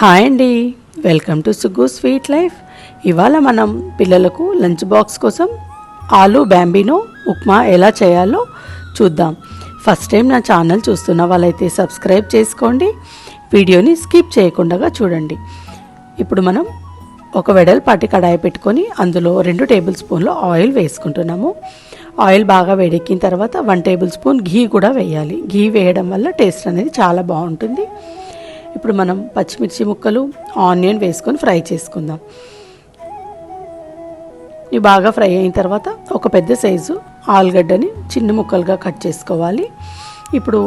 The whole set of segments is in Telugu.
హాయ్ అండి. Welcome to Suggu sweet life. ఇవాళ మనం పిల్లలకు లంచ్ బాక్స్ కోసం ఆలు బ్యాంబీనో ఉప్మా ఎలా చేయాలో చూద్దాం. ఫస్ట్ టైం నా ఛానల్ చూస్తున్న వాళ్ళైతే సబ్స్క్రైబ్ చేసుకోండి. వీడియోని స్కిప్ చేయకుండా చూడండి. ఇప్పుడు మనం ఒక వెడల్పాటి కడాయి పెట్టుకొని అందులో రెండు టేబుల్ స్పూన్లు ఆయిల్ వేసుకుంటున్నాము. ఆయిల్ బాగా వేడెక్కిన తర్వాత వన్ టేబుల్ స్పూన్ ఘీ కూడా వేయాలి. ఘీ వేయడం వల్ల టేస్ట్ అనేది చాలా బాగుంటుంది. ఇప్పుడు మనం పచ్చిమిర్చి ముక్కలు ఆనియన్ వేసుకొని ఫ్రై చేసుకుందాం. ఇవి బాగా ఫ్రై అయిన తర్వాత ఒక పెద్ద సైజు ఆలుగడ్డని చిన్న ముక్కలుగా కట్ చేసుకోవాలి. ఇప్పుడు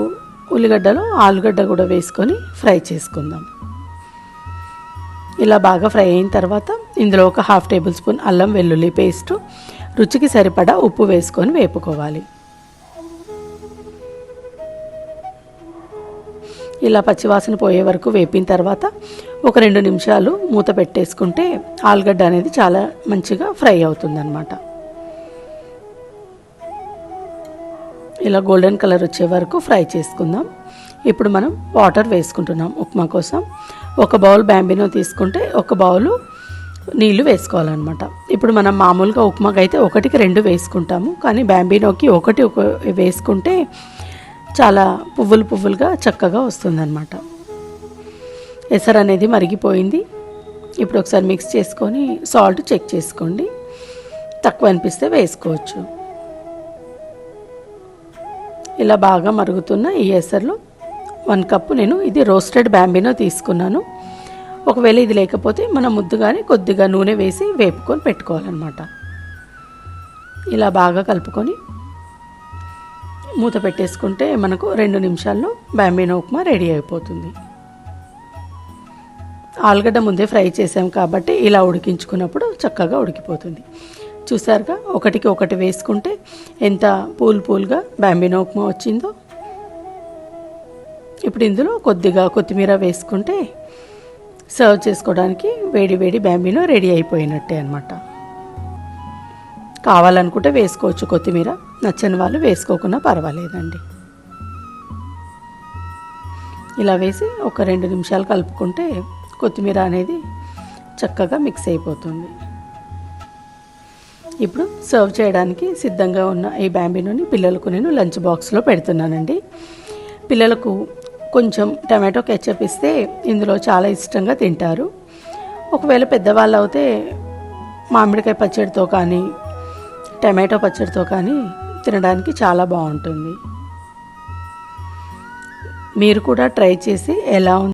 ఉల్లిగడ్డలో ఆలుగడ్డ కూడా వేసుకొని ఫ్రై చేసుకుందాం. ఇలా బాగా ఫ్రై అయిన తర్వాత ఇందులో ఒక హాఫ్ టేబుల్ స్పూన్ అల్లం వెల్లుల్లి పేస్ట్ రుచికి సరిపడా ఉప్పు వేసుకొని వేపుకోవాలి. ఇలా పచ్చివాసన పోయే వరకు వేపిన తర్వాత ఒక రెండు నిమిషాలు మూత పెట్టేసుకుంటే ఆలుగడ్డ అనేది చాలా మంచిగా ఫ్రై అవుతుందన్నమాట. ఇలా గోల్డెన్ కలర్ వచ్చే వరకు ఫ్రై చేసుకుందాం. ఇప్పుడు మనం వాటర్ వేసుకుంటున్నాం ఉప్మా కోసం. ఒక బౌల్ బ్యాంబినో తీసుకుంటే ఒక బౌలు నీళ్ళు వేసుకోవాలన్నమాట. ఇప్పుడు మనం మామూలుగా ఉప్మాకి అయితే ఒకటికి రెండు వేసుకుంటాము. కానీ బ్యాంబినోకి ఒకటి ఒక వేసుకుంటే చాలా పువ్వులు పువ్వులుగా చక్కగా వస్తుందన్నమాట. ఎసరు అనేది మరిగిపోయింది. ఇప్పుడు ఒకసారి మిక్స్ చేసుకొని సాల్ట్ చెక్ చేసుకోండి. తక్కువ అనిపిస్తే వేసుకోవచ్చు. ఇలా బాగా మరుగుతున్న ఈ ఎసర్లో వన్ కప్పు నేను ఇది రోస్టెడ్ బ్యాంబినో తీసుకున్నాను. ఒకవేళ ఇది లేకపోతే మనం ముద్దుగానే కొద్దిగా నూనె వేసి వేపుకొని పెట్టుకోవాలన్నమాట. ఇలా బాగా కలుపుకొని మూత పెట్టేసుకుంటే మనకు రెండు నిమిషాల్లో బ్యాంబీనో ఉప్మా రెడీ అయిపోతుంది. ఆలుగడ్డ ముందే ఫ్రై చేసాం కాబట్టి ఇలా ఉడికించుకున్నప్పుడు చక్కగా ఉడికిపోతుంది. చూసారుగా? ఒకటికి ఒకటి వేసుకుంటే ఎంత పూల్ పూల్గా బ్యాంబీనో ఉప్మా వచ్చిందో. ఇప్పుడు ఇందులో కొద్దిగా కొత్తిమీర వేసుకుంటే సర్వ్ చేసుకోవడానికి వేడి వేడి బ్యాంబీనో రెడీ అయిపోయినట్టే అనమాట కావాలనుకుంటే వేసుకోవచ్చు కొత్తిమీర. నచ్చని వాళ్ళు వేసుకోకుండా పర్వాలేదండి. ఇలా వేసి ఒక రెండు నిమిషాలు కలుపుకుంటే కొత్తిమీర అనేది చక్కగా మిక్స్ అయిపోతుంది. ఇప్పుడు సర్వ్ చేయడానికి సిద్ధంగా ఉన్న ఈ బ్యాంబినోని పిల్లలకు నేను లంచ్ బాక్స్లో పెడుతున్నానండి. పిల్లలకు కొంచెం టమాటో కెచప్ ఇస్తే ఇందులో చాలా ఇష్టంగా తింటారు. ఒకవేళ పెద్దవాళ్ళు అయితే మామిడికాయ పచ్చడితో కానీ టమాటో పచ్చడితో కానీ తినడానికి చాలా బాగుంటుంది. మీరు కూడా ట్రై చేసి ఎలా ఉంది?